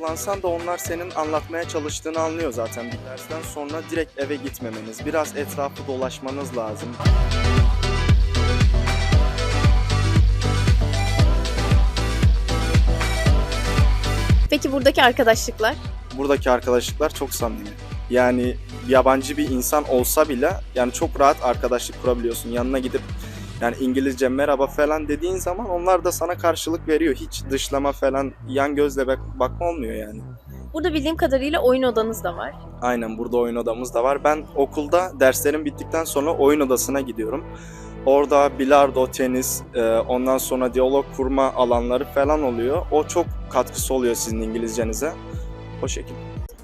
kullansan da onlar senin anlatmaya çalıştığını anlıyor zaten. Bir dersten sonra direkt eve gitmemeniz, biraz etrafı dolaşmanız lazım. Peki buradaki arkadaşlıklar? Buradaki arkadaşlıklar çok samimi. Yani yabancı bir insan olsa bile yani çok rahat arkadaşlık kurabiliyorsun. Yanına gidip yani İngilizce merhaba falan dediğin zaman onlar da sana karşılık veriyor. Hiç dışlama falan yan gözle bak- bakma olmuyor yani. Burada bildiğim kadarıyla oyun odanız da var. Aynen burada oyun odamız da var. Ben okulda derslerim bittikten sonra oyun odasına gidiyorum. Orada bilardo, tenis, e, ondan sonra diyalog kurma alanları falan oluyor. O çok katkısı oluyor sizin İngilizcenize. O şekilde.